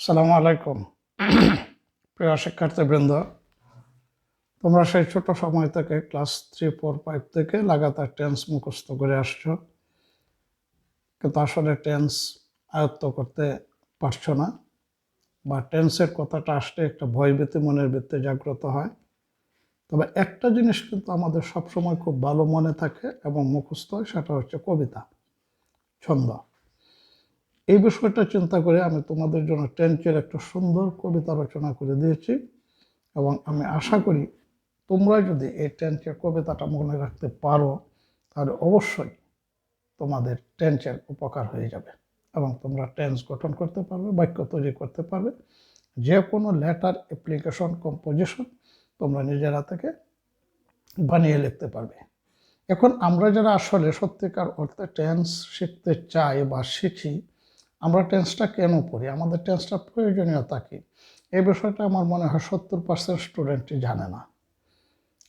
সালামু আলাইকুম। প্রিয় শিক্ষার্থীবৃন্দ, তোমরা সেই ছোট সময় থেকে ক্লাস থ্রি, ফোর, ফাইভ থেকে লাগাতার টেন্স মুখস্থ করে আসছো। কিন্তু আসলে টেন্স আয়ত্ত করতে পারছ না বা টেন্সের কথাটা আসলে একটা ভয়ভীতি মনের ভিত্তি জাগ্রত হয়। তবে একটা জিনিস কিন্তু আমাদের সবসময় খুব ভালো মনে থাকে এবং মুখস্থ হয়, সেটা হচ্ছে কবিতা, ছন্দ। এই বিষয়টা চিন্তা করে আমি তোমাদের জন্য টেন্সের একটা সুন্দর কবিতা রচনা করে দিয়েছি এবং আমি আশা করি তোমরা যদি এই টেন্সের কবিতাটা মনে রাখতে পারো, তাহলে অবশ্যই তোমাদের টেন্সের উপকার হয়ে যাবে এবং তোমরা টেন্স গঠন করতে পারবে, বাক্য তৈরি করতে পারবে। যে কোনো লেটার, অ্যাপ্লিকেশন, কম্পোজিশন তোমরা নিজেরা থেকে বানিয়ে লিখতে পারবে। এখন আমরা যারা আসলে সত্যিকার অর্থে টেন্স শিখতে চাই বা শিখি আমরা টেন্সটা কেন পড়ি? আমাদের টেন্সটা প্রয়োজনীয়তা কী? এই বিষয়টা আমার মনে হয় সত্তর পার্সেন্ট স্টুডেন্টই জানে না।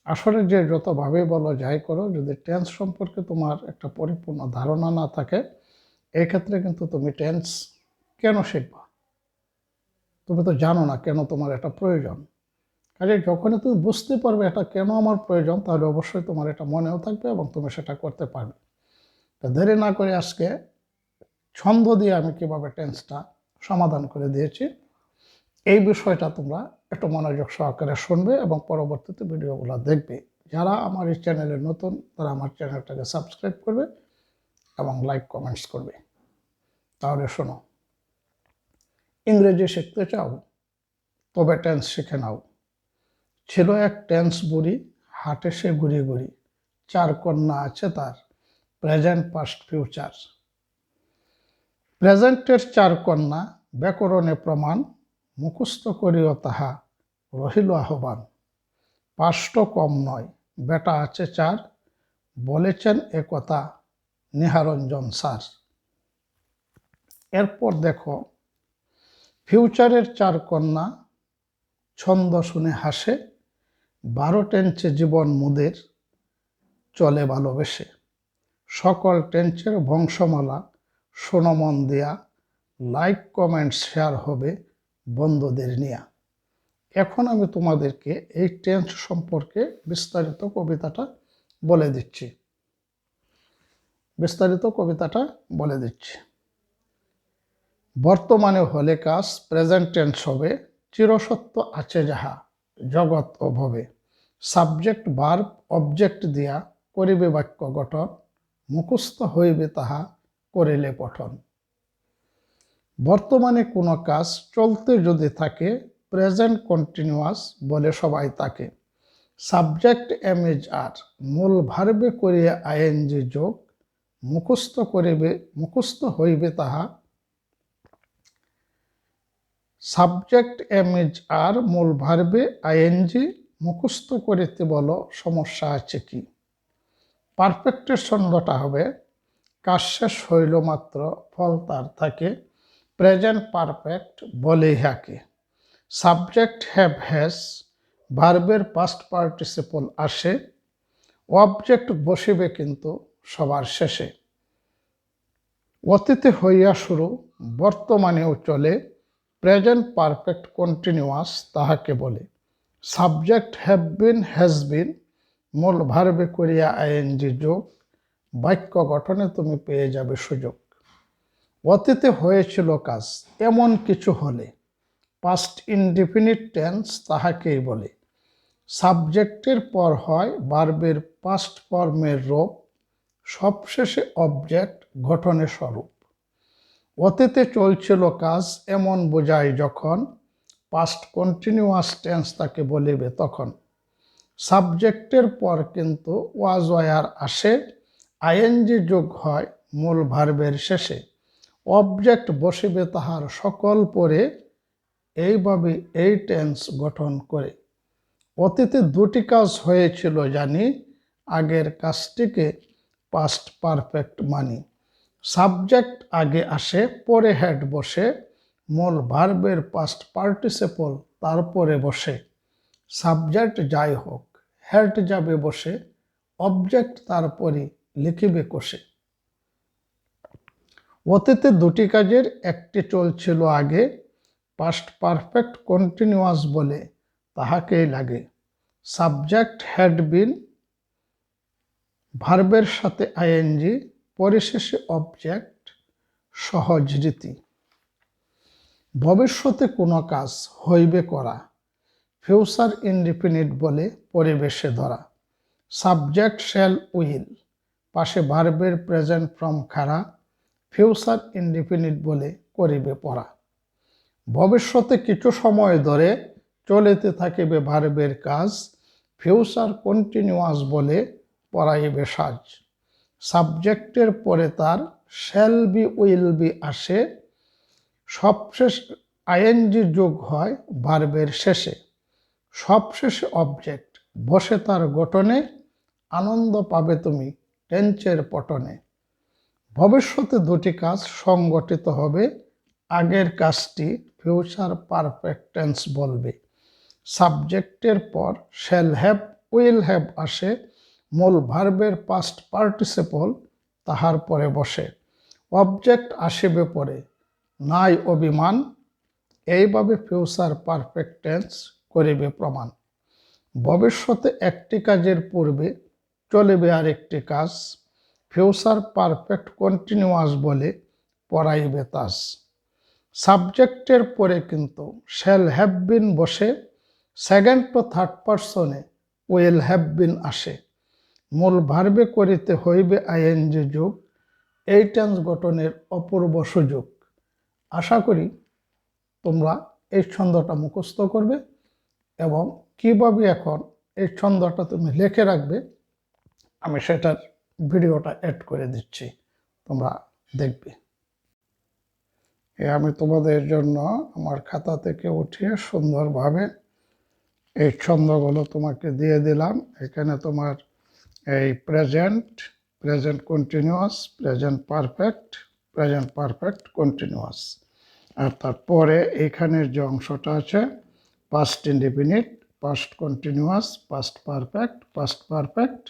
আসলে যে যতভাবেই বলো যাই করো, যদি টেন্স সম্পর্কে তোমার একটা পরিপূর্ণ ধারণা না থাকে এই ক্ষেত্রে কিন্তু তুমি টেন্স কেন শিখবা? তুমি তো জানো না কেন তোমার এটা প্রয়োজন। কাজে যখনই তুমি বুঝতে পারবে এটা কেন আমার প্রয়োজন, তাহলে অবশ্যই তোমার এটা মনেও থাকবে এবং তুমি সেটা করতে পারবে। তো দেরি না করে আজকে ছন্দ দিয়ে আমি কীভাবে টেন্সটা সমাধান করে দিয়েছি, এই বিষয়টা তোমরা একটু মনোযোগ সহকারে শুনবে এবং পরবর্তীতে ভিডিওগুলো দেখবে। যারা আমার এই চ্যানেলে নতুন, তারা আমার চ্যানেলটাকে সাবস্ক্রাইব করবে এবং লাইক, কমেন্টস করবে। তাহলে শোনো, ইংরেজি শিখতে চাও, তবে টেন্স শিখে নাও। ছিল এক টেন্স বুড়ি, হাটে সে ঘুরি ঘুরি, চার কন্যা আছে তার, প্রেজেন্ট, পাস্ট, ফিউচার। প্রেজেন্টের চার কন্যা ব্যাকরণে প্রমাণ, মুখস্থ করিও তাহা, রহিল আহ্বান। পাষ্ট কম নয়, বেটা আছে চার, বলেছেন এ কথা নিহারঞ্জন স্যার। এরপর দেখো, ফিউচারের চার কন্যা, ছন্দ শুনে হাসে, বারো টেন্সে জীবন মুদের, চলে ভালোবেসে। সকল টেন্সের বংশমালা সোনমন দেয়া লাইক কমেন্ট শেয়ার হবে বন্ধুদের নিয়ে। এখন আমি তোমাদেরকে এই টেন্স সম্পর্কে বিস্তারিত কবিতাটা বলে দিচ্ছি। বিস্তারিত কবিতাটা বলে দিচ্ছি। বর্তমানে হলে কাজ প্রেজেন্ট টেন্স হবে, চিরসত্য আছে যাহা, জগৎ ও ভবে সাবজেক্ট বার্ব অবজেক্ট দিয়া, করিবে বাক্য গঠন, মুখস্থ হইবে তাহা করিলে পঠন। বর্তমানে কোনো কাজ চলতে যদি থাকে প্রেজেন্ট কন্টিনিউয়াস বলে সবাই তাকে। সাবজেক্ট এমএজ আর মূল ভার্বে করিয়া আইএনজি যোগ, মুখস্থ করিবে, মুখস্থ হইবে তাহা। সাবজেক্ট এমএজ আর মূল ভার্বে আইএনজি মুখস্থ করিতে বলো, সমস্যা আছে কি? পারফেক্টের ছন্দটা হবে কাজ শেষ হইল মাত্র ফল তার থাকে, প্রেজেন্ট পারফেক্ট বলে ইহাকে সাবজেক্ট হ্যাভ হ্যাজ, ভার্বের পাস্ট পার্টিসিপল আসে, অবজেক্ট বসিবে কিন্তু সবার শেষে। অতীতে হইয়া শুরু, বর্তমানেও চলে, প্রেজেন্ট পারফেক্ট কন্টিনিউয়াস তাহাকে বলে। Subject have been, has been, মূল ভার্বে করিয়া আইএনজি যোগ বাক্য গঠনে তুমি পেয়ে যাবে সুযোগ। অতীতে হয়েছিল কাজ, এমন কিছু হলে। পাস্ট ইনডিফিনিট টেন্স তাহাকেই বলে। সাবজেক্টের পর হয় বার্বের পাস্ট ফর্মের রূপ। সবশেষে অবজেক্ট গঠনের স্বরূপ। অতীতে চলছিল কাজ, এমন বোঝায় যখন পাস্ট কন্টিনিউয়াস টেন্স তাকে বলিবে তখন। সাবজেক্টের পর কিন্তু ওয়াজ ওয়ার আসে। আইএনজি যোগ হয় মূল ভার্বের শেষে। অবজেক্ট বসিবে তাহার সকল পরে এইভাবে এই টেন্স গঠন করে। অতীতে দুটি কাজ হয়েছিল জানি, আগের কাজটিকে পাস্ট পারফেক্ট মানি। সাবজেক্ট আগে আসে, পরে হেড বসে, মূল ভার্বের পাস্ট পার্টিসিপল তারপরে বসে। সাবজেক্ট যাই হোক, হেড যাবে বসে, অবজেক্ট তারপরে লিখিবে কোষে। অতীতে দুটি কাজের একটি চলছিল আগে পাস্ট পারফেক্ট কন্টিনিউয়াস বলে তাহাকেই লাগে। সাবজেক্ট হ্যাড বিন ভার্বের সাথে আইএনজি পরিশেষে অবজেক্ট সহজ রীতি। ভবিষ্যতে কোনো কাজ হইবে করা ফিউচার ইনডিফিনিট বলে পরিবেশে ধরা। সাবজেক্ট শ্যাল উইল পাশে ভার্বের প্রেজেন্ট ফ্রম খাড়া ফিউচার ইনডিফিনিট বলে করিবে পড়া। ভবিষ্যতে কিছু সময় ধরে চলিতে থাকিবে ভার্বের কাজ, ফিউচার কন্টিনিউয়াস বলে পড়াইবে সাজ। সাবজেক্টের পরে তার শ্যাল বি উইল বি আসে, সবশেষ আইএনজি যোগ হয় ভার্বের শেষে। সবশেষে অবজেক্ট বসে তার গঠনে আনন্দ পাবে তুমি। টেন্সের পটনে। ভবিষ্যতে দুটি কাজ সংগঠিত হবে। আগের কাজটি ফিউচার পারফেক্ট টেন্স বলবে। সাবজেক্টের পর শ্যাল হ্যাভ, উইল হ্যাভ আসে। মূল ভার্বের পাস্ট পার্টিসিপল তাহার পরে বসে। অবজেক্ট আসিবে পরে। নাই অভিমান। এইভাবে ফিউচার পারফেক্ট টেন্স করিবে প্রমাণ। ভবিষ্যতে একটি কাজের পূর্বে চলিবে আরেকটি কাজ। ফিউচার পারফেক্ট কন্টিনিউয়াস বলে পড়াইবে তাস। সাবজেক্টের পরে কিন্তু শ্যাল হ্যাভ বিন বসে, সেকেন্ড টু থার্ড পার্সনে উইল হ্যাভ বিন আসে। মূল ভার্বে করিতে হইবে আইএনজি যোগ, এই টেন্স গঠনের অপূর্ব সুযোগ। আশা করি তোমরা এই ছন্দটা মুখস্থ করবে এবং কীভাবে এখন এই ছন্দটা তুমি লিখে রাখবে আমি সেটার ভিডিওটা অ্যাড করে দিচ্ছি, তোমরা দেখবে। আমি তোমাদের জন্য আমার খাতা থেকে উঠিয়ে সুন্দরভাবে এই ছন্দগুলো তোমাকে দিয়ে দিলাম। এখানে তোমার এই present present continuous present perfect present perfect continuous আর তারপরে এখানের যে অংশটা আছে past indefinite past continuous past perfect past perfect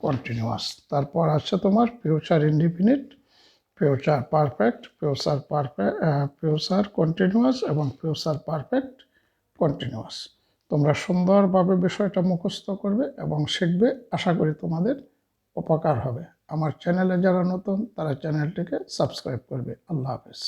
continuous তারপর আছে তোমার future indefinite future perfect future perfect future continuous এবং ফিউচার পারফেক্ট কন্টিনিউয়াস তোমরা সুন্দরভাবে বিষয়টা মুখস্থ করবে এবং শিখবে, আশা করি তোমাদের উপকার হবে। আমার চ্যানেলে যারা নতুন, তারা চ্যানেলটিকে সাবস্ক্রাইব করবে। আল্লাহ হাফেজ।